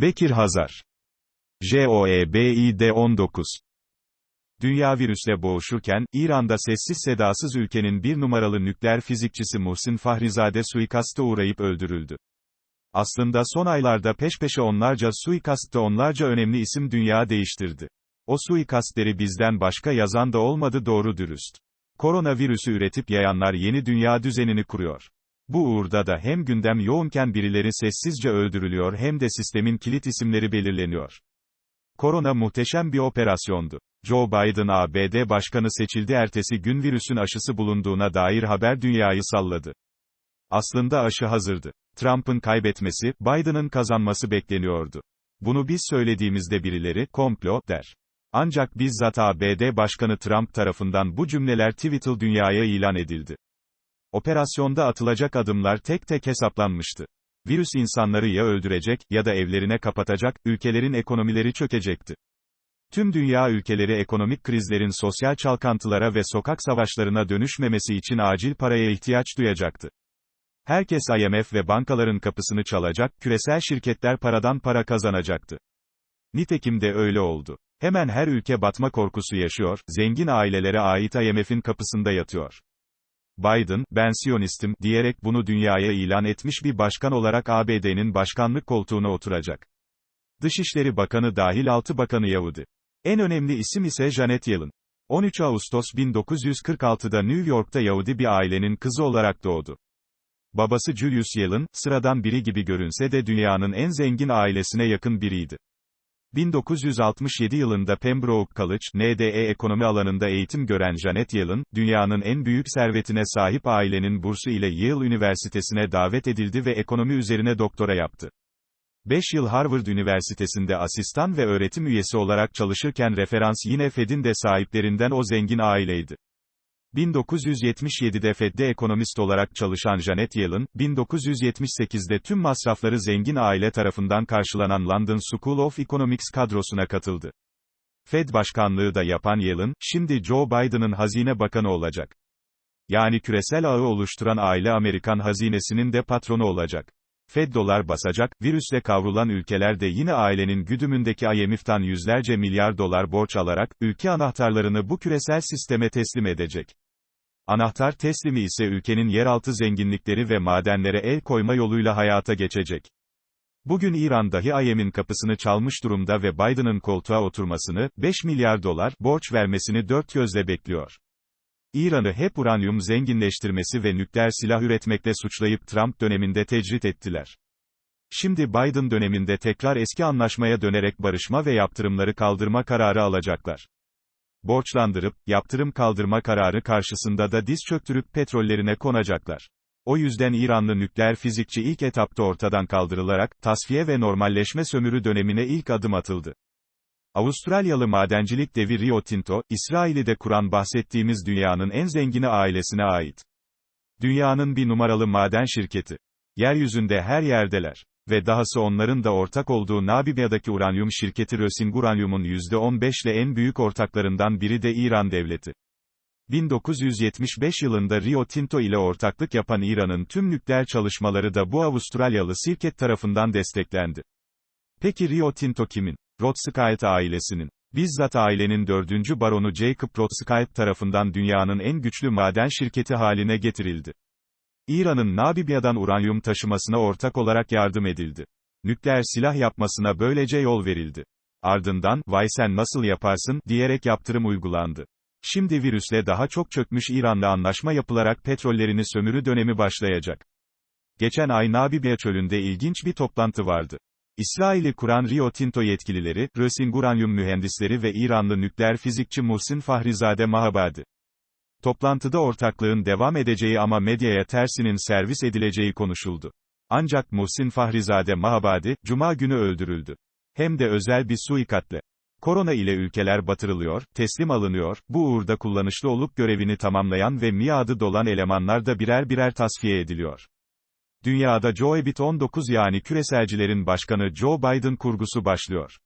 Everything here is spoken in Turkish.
Bekir Hazar. E JOEBİD-19 Dünya virüsle boğuşurken, İran'da sessiz sedasız ülkenin bir numaralı nükleer fizikçisi Muhsin Fahrizade suikasta uğrayıp öldürüldü. Aslında son aylarda peş peşe onlarca suikastta onlarca önemli isim dünya değiştirdi. O suikastleri bizden başka yazan da olmadı doğru dürüst. Koronavirüsü üretip yayanlar yeni dünya düzenini kuruyor. Bu uğurda da hem gündem yoğunken birileri sessizce öldürülüyor hem de sistemin kilit isimleri belirleniyor. Korona muhteşem bir operasyondu. Joe Biden ABD başkanı seçildi ertesi gün virüsün aşısı bulunduğuna dair haber dünyayı salladı. Aslında aşı hazırdı. Trump'ın kaybetmesi, Biden'ın kazanması bekleniyordu. Bunu biz söylediğimizde birileri, komplo, der. Ancak bizzat ABD Başkanı Trump tarafından bu cümleler Twitter dünyaya ilan edildi. Operasyonda atılacak adımlar tek tek hesaplanmıştı. Virüs insanları ya öldürecek, ya da evlerine kapatacak, ülkelerin ekonomileri çökecekti. Tüm dünya ülkeleri ekonomik krizlerin sosyal çalkantılara ve sokak savaşlarına dönüşmemesi için acil paraya ihtiyaç duyacaktı. Herkes IMF ve bankaların kapısını çalacak, küresel şirketler paradan para kazanacaktı. Nitekim de öyle oldu. Hemen her ülke batma korkusu yaşıyor, zengin ailelere ait IMF'in kapısında yatıyor. Biden, ben Siyonistim, diyerek bunu dünyaya ilan etmiş bir başkan olarak ABD'nin başkanlık koltuğuna oturacak. Dışişleri Bakanı dahil 6 bakanı Yahudi. En önemli isim ise Janet Yellen. 13 Ağustos 1946'da New York'ta Yahudi bir ailenin kızı olarak doğdu. Babası Julius Yellen, sıradan biri gibi görünse de dünyanın en zengin ailesine yakın biriydi. 1967 yılında Pembroke College, NDE ekonomi alanında eğitim gören Janet Yellen, dünyanın en büyük servetine sahip ailenin bursu ile Yale Üniversitesi'ne davet edildi ve ekonomi üzerine doktora yaptı. 5 yıl Harvard Üniversitesi'nde asistan ve öğretim üyesi olarak çalışırken referans yine Fed'in de sahiplerinden o zengin aileydi. 1977'de Fed'de ekonomist olarak çalışan Janet Yellen, 1978'de tüm masrafları zengin aile tarafından karşılanan London School of Economics kadrosuna katıldı. Fed başkanlığı da yapan Yellen, şimdi Joe Biden'ın hazine bakanı olacak. Yani küresel ağı oluşturan aile Amerikan hazinesinin de patronu olacak. Fed dolar basacak, virüsle kavrulan ülkeler de yine ailenin güdümündeki IMF'tan yüzlerce milyar dolar borç alarak, ülke anahtarlarını bu küresel sisteme teslim edecek. Anahtar teslimi ise ülkenin yeraltı zenginlikleri ve madenlere el koyma yoluyla hayata geçecek. Bugün İran dahi IMF'in kapısını çalmış durumda ve Biden'ın koltuğa oturmasını, 5 milyar dolar, borç vermesini dört gözle bekliyor. İran'ı hep uranyum zenginleştirmesi ve nükleer silah üretmekle suçlayıp Trump döneminde tecrit ettiler. Şimdi Biden döneminde tekrar eski anlaşmaya dönerek barışma ve yaptırımları kaldırma kararı alacaklar. Borçlandırıp, yaptırım kaldırma kararı karşısında da diz çöktürüp petrollerine konacaklar. O yüzden İranlı nükleer fizikçi ilk etapta ortadan kaldırılarak, tasfiye ve normalleşme sömürü dönemine ilk adım atıldı. Avustralyalı madencilik devi Rio Tinto, İsrail'i de kuran bahsettiğimiz dünyanın en zengini ailesine ait. Dünyanın bir numaralı maden şirketi. Yeryüzünde her yerdeler. Ve dahası onların da ortak olduğu Namibya'daki uranyum şirketi Rösing Uranyum'un %15 ile en büyük ortaklarından biri de İran devleti. 1975 yılında Rio Tinto ile ortaklık yapan İran'ın tüm nükleer çalışmaları da bu Avustralyalı şirket tarafından desteklendi. Peki Rio Tinto kimin? Rothschild ailesinin. Bizzat ailenin dördüncü baronu Jacob Rothschild tarafından dünyanın en güçlü maden şirketi haline getirildi. İran'ın Namibya'dan uranyum taşımasına ortak olarak yardım edildi. Nükleer silah yapmasına böylece yol verildi. Ardından, vay sen nasıl yaparsın, diyerek yaptırım uygulandı. Şimdi virüsle daha çok çökmüş İran'la anlaşma yapılarak petrollerini sömürü dönemi başlayacak. Geçen ay Namibya çölünde ilginç bir toplantı vardı. İsrail'i kuran Rio Tinto yetkilileri, Rösing uranyum mühendisleri ve İranlı nükleer fizikçi Muhsin Fahrizade Mahabadi. Toplantıda ortaklığın devam edeceği ama medyaya tersinin servis edileceği konuşuldu. Ancak Muhsin Fahrizade Mahabadi, Cuma günü öldürüldü. Hem de özel bir suikatle. Korona ile ülkeler batırılıyor, teslim alınıyor, bu uğurda kullanışlı olup görevini tamamlayan ve miadı dolan elemanlar da birer birer tasfiye ediliyor. Dünyada Joe Biden 19 yani küreselcilerin başkanı Joe Biden kurgusu başlıyor.